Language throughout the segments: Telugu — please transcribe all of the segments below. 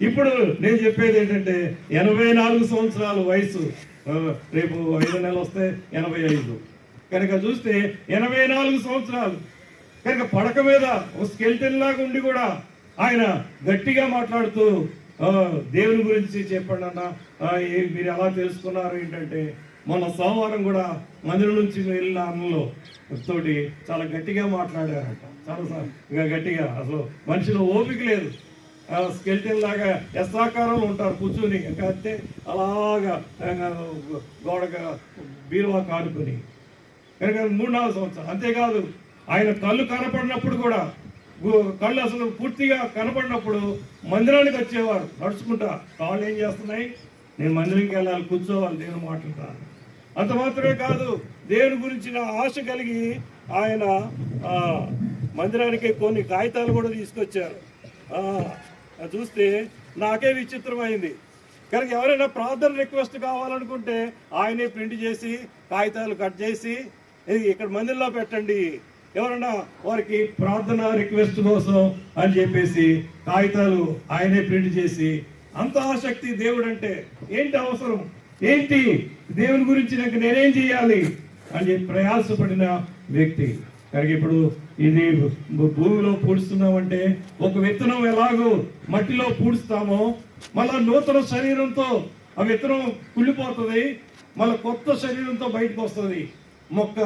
ఇప్పుడు నేను చెప్పేది ఏంటంటే ఎనభై నాలుగు సంవత్సరాల వయసు రేపు ఐదు నెలలు వస్తే ఎనభై ఐదు. కనుక చూస్తే ఎనభై నాలుగు సంవత్సరాలు. కనుక పడక మీద ఒక స్కెల్టన్ లాగా ఉండి కూడా ఆయన గట్టిగా మాట్లాడుతూ ఆ, దేవుని గురించి చెప్పండి అన్న ఏ- మీరు ఎలా తెలుసుకున్నారు ఏంటంటే మొన్న సోమవారం కూడా మందిరం నుంచి వెళ్ళిన అన్నలో తోటి చాలా గట్టిగా మాట్లాడారట. చాలా ఇంకా గట్టిగా. అసలు మనిషిలో ఓపిక లేదు. స్కెల్టిన్ లాగా ఎస్ఆకారంలో ఉంటారు కూర్చొని ఇంకా అంతే. అలాగా గోడగా బీరువా కానుకొని. కనుక మూడు నాలుగు సంవత్సరాలు. అంతేకాదు ఆయన కళ్ళు కనపడినప్పుడు కూడా కళ్ళు అసలు పూర్తిగా కనపడినప్పుడు మందిరానికి వచ్చేవారు. నడుచుకుంటా కాళ్ళు ఏం చేస్తున్నాయి? నేను మందిరంకి వెళ్ళాలి కూర్చోవాలి దేవుని మాట్లాడతాను అంత మాత్రమే కాదు దేవుని గురించిన ఆశ కలిగి ఆయన మందిరానికి కొన్ని కాగితాలు కూడా తీసుకొచ్చారు. ఆ, చూస్తే నాకే విచిత్రమైంది. కనుక ఎవరైనా ప్రార్థన రిక్వెస్ట్ కావాలనుకుంటే ఆయనే ప్రింట్ చేసి కాగితాలు కట్ చేసి ఇక్కడ మందిరంలో పెట్టండి. ఎవరన్నా వారికి ప్రార్థన రిక్వెస్ట్ కోసం అని చెప్పేసి కాగితాలు ఆయనే ప్రింట్ చేసి అంత ఆసక్తి దేవుడు అంటే ఏంటి అవసరం? ఏంటి? దేవుని గురించి నాకు నేనేం చేయాలి? అని చెప్పి ప్రయాసపడిన వ్యక్తి. కనుక ఇప్పుడు ఇది భూమిలో పూడుస్తున్నామంటే ఒక విత్తనం ఎలాగో మట్టిలో పూడుస్తామో మళ్ళా నూతన శరీరంతో ఆ విత్తనం కుళ్ళిపోతుంది మళ్ళీ కొత్త శరీరంతో బయటకు వస్తుంది. మొక్క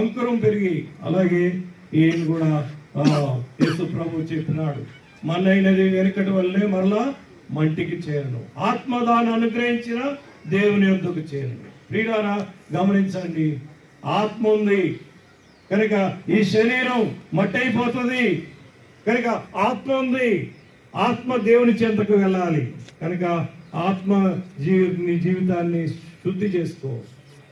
అంకురం పెరిగి అలాగే ఈయన కూడా యేసు ప్రభు చెప్పినాడు మన్నైనది వెనుకటి వల్లే మరలా మంటికి చేరను. ఆత్మదాన్ని అనుగ్రహించిన దేవుని ఎందుకు చేరను. ప్రియులారా గమనించండి ఆత్మ ఉంది. కనుక ఈ శరీరం మట్టయిపోతుంది. కనుక ఆత్మ ఉంది. ఆత్మ దేవుని చెంతకు వెళ్ళాలి. కనుక ఆత్మ జీవి జీవితాన్ని శుద్ధి చేసుకో.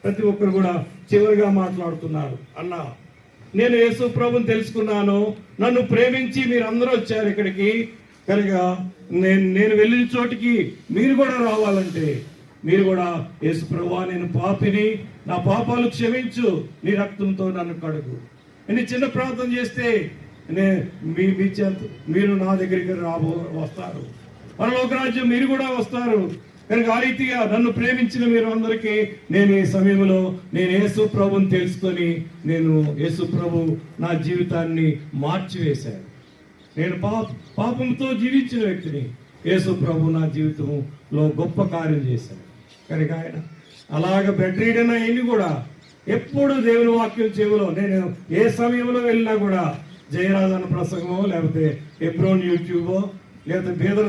ప్రతి ఒక్కరు కూడా చివరిగా మాట్లాడుతున్నారు. అన్న నేను యేసు ప్రభుని తెలుసుకున్నాను. నన్ను ప్రేమించి మీరు అందరూ వచ్చారు ఇక్కడికి. కనుక నేను నేను వెళ్ళిన చోటికి మీరు కూడా రావాలంటే మీరు కూడా యేసు ప్రభువా నేను పాపిని నా పాపాలు క్షమించు నీ రక్తంతో నన్ను కడుగు. అని చిన్న ప్రార్థన చేస్తే నే- మీ మీ చెంత మీరు నా దగ్గరికి రాబో వస్తారు. పరలోక రాజ్యం మీరు కూడా వస్తారు. కనుక ఆ రీతిగా నన్ను ప్రేమించిన మీరు అందరికీ నేను ఈ సమయంలో నేను యేసు ప్రభుని తెలుసుకొని నేను యేసు ప్రభు నా జీవితాన్ని మార్చివేశాను. నేను పాప పాపంతో జీవించిన వ్యక్తిని యేసు ప్రభు నా జీవితంలో గొప్ప కార్యం చేశాను కనుక ఆయన అలాగ బెడ్ రీడన్ అయింది కూడా ఎప్పుడు దేవుని వాక్యం చెవులో నేను ఏ సమయంలో వెళ్ళినా కూడా జయరాజన్ ప్రసంగమో లేకపోతే ఎబ్రోన్ యూట్యూబో లేకపోతే బీదర్